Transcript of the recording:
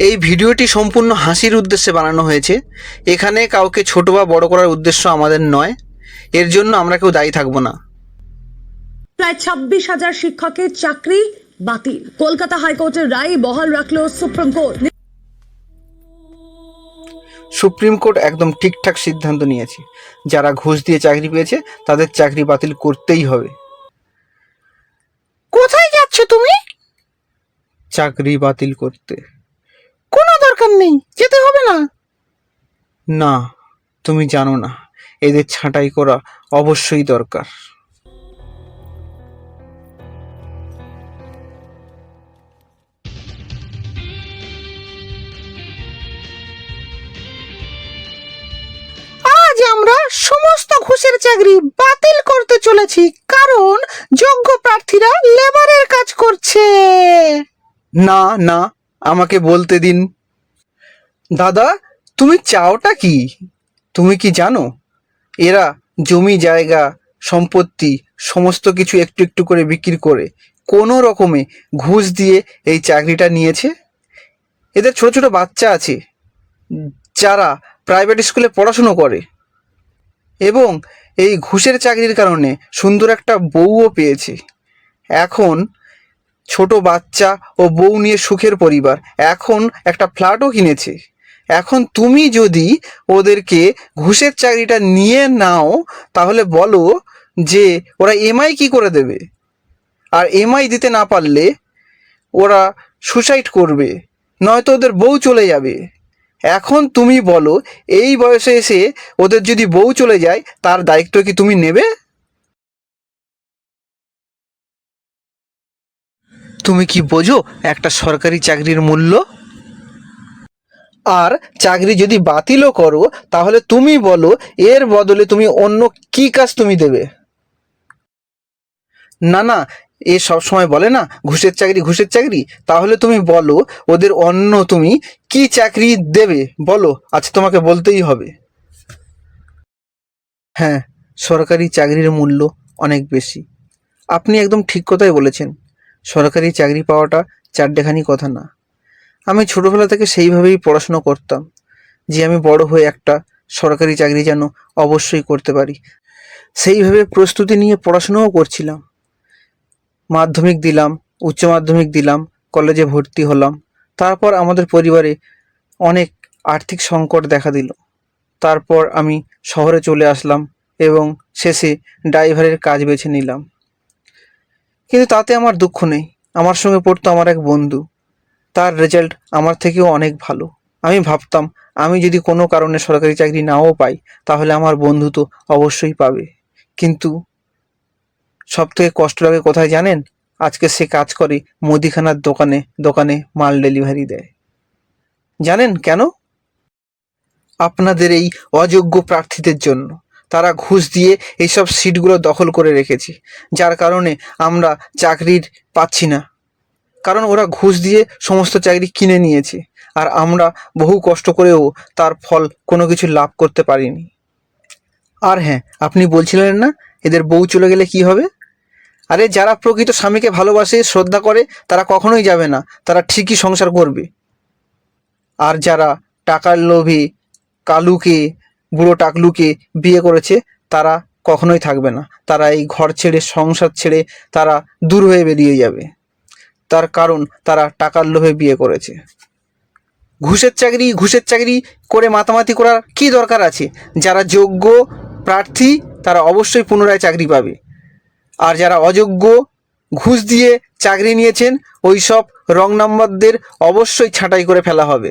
এই ভিডিওটি সম্পূর্ণ হাসির উদ্দেশ্যে বানানো হয়েছে। এখানে কাউকে ছোট বা বড় করার উদ্দেশ্য আমাদের নয়। এর জন্য আমরা কেউ দায়ী থাকব না। প্রায় ছাব্বিশ হাজার শিক্ষকের চাকরি বাতিল। কলকাতা হাইকোর্টের রায় বহাল রাখল সুপ্রিম কোর্ট। সুপ্রিম কোর্ট একদম ঠিকঠাক সিদ্ধান্ত নিয়েছে। যারা ঘুষ দিয়ে চাকরি পেয়েছে তাদের চাকরি বাতিল করতেই হবে। কোথায় যাচ্ছ তুমি? চাকরি বাতিল করতে। দরকার নেই। যেতে হবে না। না তুমি জানো না এদের ছাঁটাই করা অবশ্যই দরকার। আজ আমরা সমস্ত ঘুষের চাকরি বাতিল করতে চলেছি কারণ যোগ্য প্রার্থীরা লেবারের কাজ করছে। না না আমাকে বলতে দিন। দাদা, তুমি চাওটা কি? তুমি কি জানো? এরা জমি, জায়গা, সম্পত্তি, সমস্ত কিছু একটু একটু করে বিক্রি করে কোনো রকমে ঘুষ দিয়ে এই চাকরিটা নিয়েছে। এদের ছোট ছোট বাচ্চা আছে, যারা প্রাইভেট স্কুলে পড়াশুনো করে এবং এই ঘুষের চাকরির কারণে সুন্দর একটা বউও পেয়েছে। এখন ছোট বাচ্চা ও বউ নিয়ে সুখের পরিবার, এখন একটা ফ্ল্যাটও কিনেছে। এখন তুমি যদি ওদেরকে ঘুষের চাকরিটা নিয়ে নাও, তাহলে বলো যে ওরা এমআই কি করে দেবে? আর এমআই দিতে না পারলে ওরা সুসাইড করবে, নয়তো ওদের বউ চলে যাবে। এখন তুমি বলো, এই বয়সে এসে ওদের যদি বউ চলে যায়, তার দায়িত্ব কি তুমি নেবে? তুমি কি বোঝো একটা সরকারি চাকরির মূল্য? আর চাকরি যদি বাতিলও করো, তাহলে তুমি বলো, এর বদলে তুমি অন্য কি কাজ তুমি দেবে? না না, এ সব সময় বলে না, ঘুষের চাকরি ঘুষের চাকরি। তাহলে তুমি বলো, ওদের অন্য তুমি কি চাকরি দেবে? বলো, আজ তোমাকে বলতেই হবে। হ্যাঁ সরকারি চাকরির মূল্য অনেক বেশি। আপনি একদম ঠিক কথাই বলেছেন। সরকারি চাকরি পাওয়াটা চারটেখানি কথা না। আমি ছোটোবেলা থেকে সেইভাবেই পড়াশুনো করতাম যে আমি বড় হয়ে একটা সরকারি চাকরি যেন অবশ্যই করতে পারি। সেইভাবে প্রস্তুতি নিয়ে পড়াশুনোও করছিলাম। মাধ্যমিক দিলাম, উচ্চ মাধ্যমিক দিলাম, কলেজে ভর্তি হলাম। তারপর আমাদের পরিবারে অনেক আর্থিক সংকট দেখা দিল। তারপর আমি শহরে চলে আসলাম এবং শেষে ড্রাইভারের কাজ বেছে নিলাম। কিন্তু তাতে আমার দুঃখ নেই। আমার সঙ্গে পড়তো আমার এক বন্ধু। তার রেজাল্ট আমার থেকেও অনেক ভালো। আমি ভাবতাম, আমি যদি কোনো কারণে সরকারি চাকরি নাও পাই, তাহলে আমার বন্ধু তো অবশ্যই পাবে। কিন্তু সব থেকে কষ্ট লাগে কোথায় জানেন? আজকে সে কাজ করে, মুদিখানার দোকানে দোকানে মাল ডেলিভারি দেয়। জানেন কেন? আপনাদের এই অযোগ্য প্রার্থীদের জন্য। তারা ঘুষ দিয়ে এইসব সিটগুলো দখল করে রেখেছে। যার কারণে আমরা চাকরির পাচ্ছি না। কারণ ওরা ঘুষ দিয়ে সমস্ত চাকরি কিনে নিয়েছে। আর আমরা বহু কষ্ট করেও তার ফল কোনো কিছু লাভ করতে পারিনি। আর হ্যাঁ আপনি বলছিলেন না, এদের বউ চলে গেলে কি হবে? আরে, যারা প্রকৃত স্বামীকে ভালোবাসে, শ্রদ্ধা করে, তারা কখনোই যাবে না। তারা ঠিকই সংসার করবে। আর যারা টাকার লোভে কালুকে, বুড়ো টাকলুকে বিয়ে করেছে, তারা কখনোই থাকবে না। তারা এই ঘর ছেড়ে, সংসার ছেড়ে তারা দূর হয়ে বেরিয়ে যাবে। তার কারণ তারা টাকার লোভে বিয়ে করেছে। ঘুষের চাকরি ঘুষের চাকরি করে মাতামাতি করার কি দরকার আছে? যারা যোগ্য প্রার্থী, তারা অবশ্যই পুনরায় চাকরি পাবে। আর যারা অযোগ্য, ঘুষ দিয়ে চাকরি নিয়েছেন, ওই সব রং নাম্বারদের অবশ্যই ছাঁটাই করে ফেলা হবে।